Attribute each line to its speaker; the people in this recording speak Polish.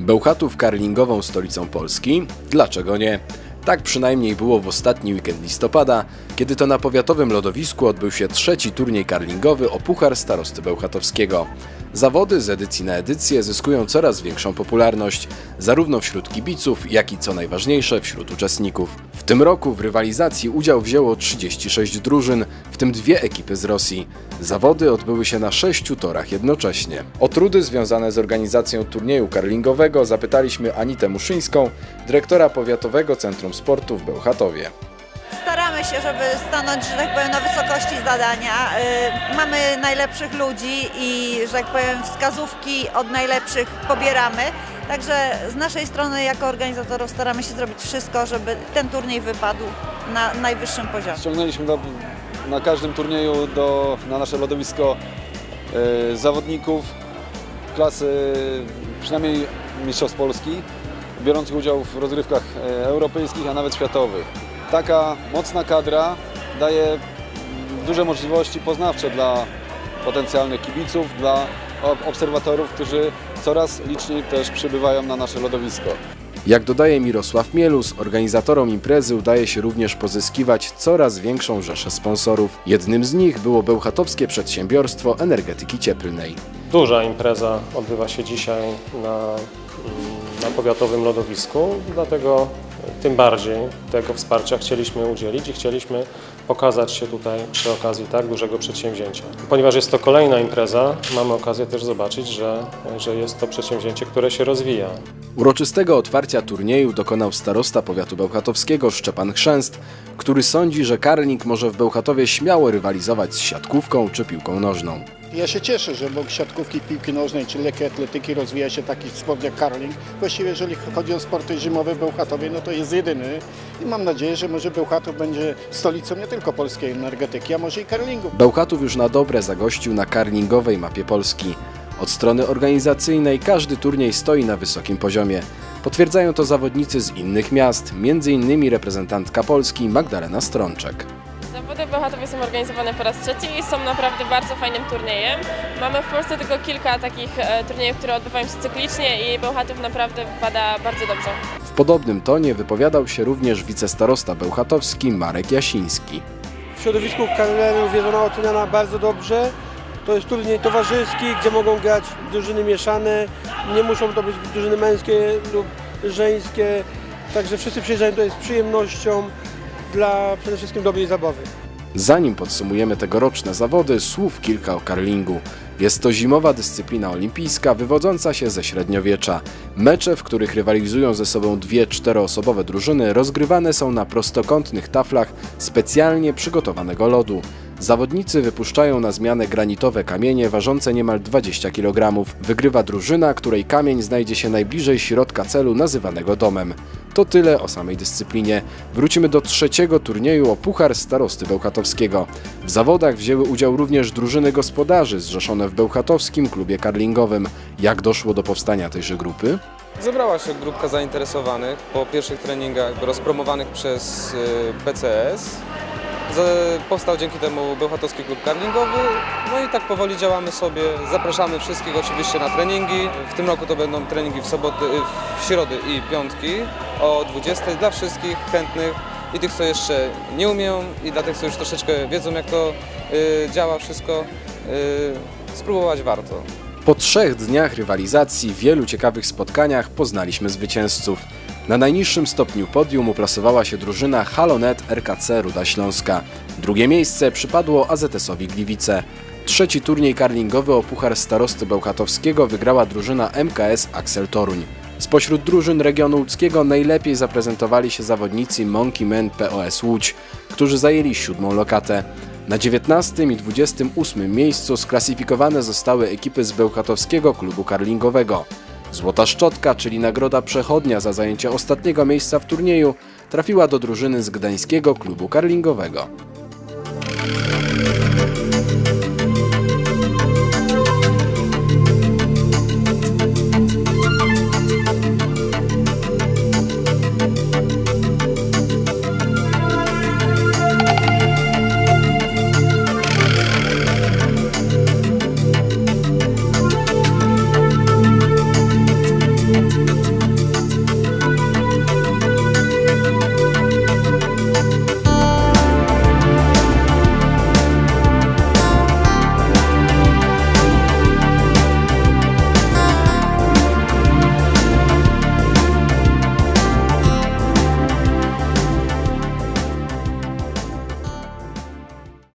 Speaker 1: Bełchatów karlingową stolicą Polski? Dlaczego nie? Tak przynajmniej było w ostatni weekend listopada, kiedy to na powiatowym lodowisku odbył się trzeci turniej karlingowy o Puchar Starosty Bełchatowskiego. Zawody z edycji na edycję zyskują coraz większą popularność, zarówno wśród kibiców, jak i co najważniejsze wśród uczestników. W tym roku w rywalizacji udział wzięło 36 drużyn, w tym dwie ekipy z Rosji. Zawody odbyły się na sześciu torach jednocześnie. O trudy związane z organizacją turnieju karlingowego zapytaliśmy Anitę Muszyńską, dyrektora Powiatowego Centrum Sportu w Bełchatowie.
Speaker 2: Staramy się, żeby stanąć, że tak powiem, na wysokości zadania. Y, Mamy najlepszych ludzi i, że tak powiem, wskazówki od najlepszych pobieramy. Także z naszej strony jako organizatorów staramy się zrobić wszystko, żeby ten turniej wypadł na najwyższym poziomie.
Speaker 3: Ściągnęliśmy do, na każdym turnieju do, na nasze lodowisko e, zawodników klasy przynajmniej Mistrzostw Polski, biorących udział w rozgrywkach e, europejskich, a nawet światowych. Taka mocna kadra daje duże możliwości poznawcze dla potencjalnych kibiców, dla ob- obserwatorów, którzy coraz liczniej też przybywają na nasze lodowisko.
Speaker 1: Jak dodaje Mirosław Mielus, organizatorom imprezy udaje się również pozyskiwać coraz większą rzeszę sponsorów. Jednym z nich było bełchatowskie przedsiębiorstwo energetyki cieplnej.
Speaker 4: Duża impreza odbywa się dzisiaj na, na powiatowym lodowisku, dlatego tym bardziej tego wsparcia chcieliśmy udzielić i chcieliśmy pokazać się tutaj przy okazji tak dużego przedsięwzięcia. Ponieważ jest to kolejna impreza, mamy okazję też zobaczyć, że, że jest to przedsięwzięcie, które się rozwija.
Speaker 1: Uroczystego otwarcia turnieju dokonał starosta powiatu bełchatowskiego Szczepan Chrzęst, który sądzi, że karling może w Bełchatowie śmiało rywalizować z siatkówką czy piłką nożną.
Speaker 5: Ja się cieszę, że obok siatkówki, piłki nożnej czy lekkiej atletyki rozwija się taki sport jak karling. Właściwie jeżeli chodzi o sporty zimowe w Bełchatowie, no to jest jedyny i mam nadzieję, że może Bełchatów będzie stolicą nie tylko polskiej energetyki, a może i karlingu.
Speaker 1: Bełchatów już na dobre zagościł na karlingowej mapie Polski. Od strony organizacyjnej każdy turniej stoi na wysokim poziomie. Potwierdzają to zawodnicy z innych miast, m.in. reprezentantka Polski Magdalena Strączek.
Speaker 6: Zawody w Bełchatowie są organizowane po raz trzeci i są naprawdę bardzo fajnym turniejem. Mamy w Polsce tylko kilka takich e, turniejów, które odbywają się cyklicznie i Bełchatów naprawdę wypada bardzo dobrze.
Speaker 1: W podobnym tonie wypowiadał się również wicestarosta bełchatowski Marek Jasiński.
Speaker 7: W środowisku karierów jest ona oceniana bardzo dobrze. To jest turniej towarzyski, gdzie mogą grać drużyny mieszane. Nie muszą to być drużyny męskie lub żeńskie. Także wszyscy przyjeżdżają tutaj z przyjemnością dla przede wszystkim dobrej zabawy.
Speaker 1: Zanim podsumujemy tegoroczne zawody, słów kilka o karlingu. Jest to zimowa dyscyplina olimpijska wywodząca się ze średniowiecza. Mecze, w których rywalizują ze sobą dwie czteroosobowe drużyny, rozgrywane są na prostokątnych taflach specjalnie przygotowanego lodu. Zawodnicy wypuszczają na zmianę granitowe kamienie ważące niemal 20 kg. Wygrywa drużyna, której kamień znajdzie się najbliżej środka celu nazywanego domem. To tyle o samej dyscyplinie. Wrócimy do trzeciego turnieju o Puchar Starosty Bełchatowskiego. W zawodach wzięły udział również drużyny gospodarzy zrzeszone w Bełchatowskim Klubie Karlingowym. Jak doszło do powstania tejże grupy?
Speaker 8: Zebrała się grupka zainteresowanych po pierwszych treningach rozpromowanych przez y, BCS. Powstał dzięki temu Bełchatowski Klub Karlingowy. No i tak powoli działamy sobie. Zapraszamy wszystkich oczywiście na treningi. W tym roku to będą treningi w, soboty, y, w środy i piątki o 20 dla wszystkich chętnych i tych, co jeszcze nie umieją i dla tych, co już troszeczkę wiedzą, jak to y, działa wszystko. y, Spróbować warto.
Speaker 1: Po trzech dniach rywalizacji, wielu ciekawych spotkaniach poznaliśmy zwycięzców. Na najniższym stopniu podium uplasowała się drużyna Halonet RKC Ruda Śląska. Drugie miejsce przypadło AZS-owi Gliwice. Trzeci turniej karlingowy o Puchar Starosty Bełchatowskiego wygrała drużyna MKS Axel Toruń. Spośród drużyn regionu łódzkiego najlepiej zaprezentowali się zawodnicy Monkey Man POS Łódź, którzy zajęli siódmą lokatę. Na 19 i 28 miejscu sklasyfikowane zostały ekipy z Bełchatowskiego Klubu Karlingowego. Złota Szczotka, czyli nagroda przechodnia za zajęcie ostatniego miejsca w turnieju, trafiła do drużyny z Gdańskiego Klubu Karlingowego.